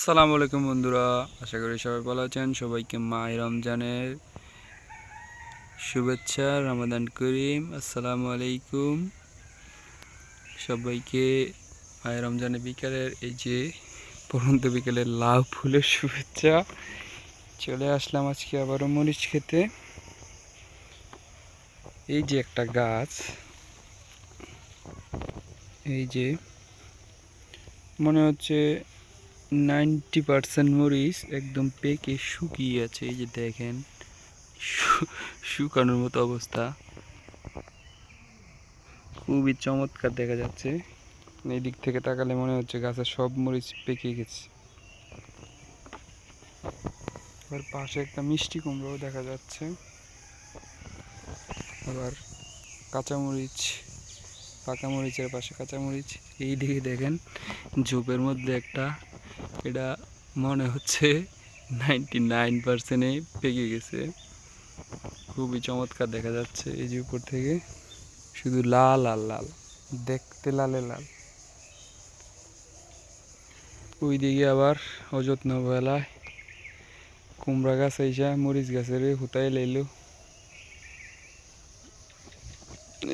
আসসালামু আলাইকুম বন্ধুরা, আশা করি সবাই ভালো আছেন। সবাইকে মাই রমজানের শুভেচ্ছা, রমাদান করিম। আসসালামু আলাইকুম। সবাইকে মাই রমজানের বিকালের এই যে পরন্ত বিকালের লাউ ফুলের শুভেচ্ছা চলে আসলাম আজকে আবারও মরিচ খেতে। এই যে একটা গাছ, এই যে মনে হচ্ছে নাইনটি পার্সেন্ট মরিচ একদম পেকে শুকিয়ে আছে, এই যে দেখেন। শুকানোর মতো অবস্থা। খুবই চমৎকার দেখা যাচ্ছে। এই দিক থেকে তাকালে মনে হচ্ছে গাছের সব মরিচ পেকে গেছে। এবার পাশে একটা মিষ্টি কুমড়োও দেখা যাচ্ছে। আবার কাঁচামরিচ, পাকা মরিচের পাশে কাঁচামরিচ। এই দিকে দেখেন, ঝোপের মধ্যে একটা এটা মনে হচ্ছে নাইনটি নাইন পার্সেন্টে পেকে গেছে। খুবই চমৎকার দেখা যাচ্ছে এই যে উপর থেকে। শুধু লাল আর লাল, দেখতে লালে লাল। ওই দিকে আবার অযত্ন বেলায় কুমড়া গাছ আইসা মরিচ গাছের হুতাই লাইল।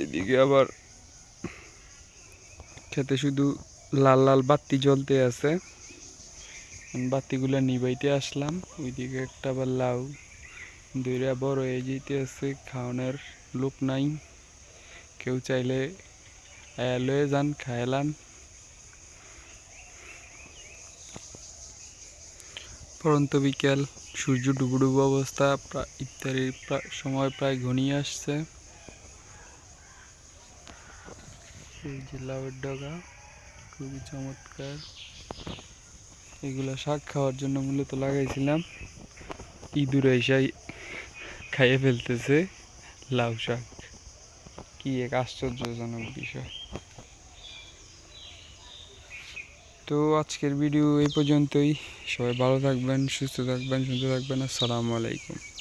এইদিকে আবার খেতে শুধু লাল লাল বাতি জ্বলতে আছে। বাতিগুলো নিবাইতে আসলাম। ওইদিকে একটা আবার লাউ। দুইটা বড় হয়ে যেতে আছে খাওয়ানোর লোক নাই। কেউ চাইলে লয়ে যান খাইলাম পরন্ত বিকেল, সূর্য ডুবু ডুবু অবস্থা ইফতারির সময় প্রায় ঘনিয়ে আসছে। এই ডগা, খুবই চমৎকার। এগুলো শাক খাওয়ার জন্য মূলত লাগাইছিলাম। ইঁদুর এসাই খাইয়ে ফেলতেছে লাউ শাক। কি এক আশ্চর্যজনক বিষয়। তো আজকের ভিডিও এই পর্যন্তই। সবাই ভালো থাকবেন, সুস্থ থাকবেন, সুন্দর থাকবেন। আসসালামু আলাইকুম।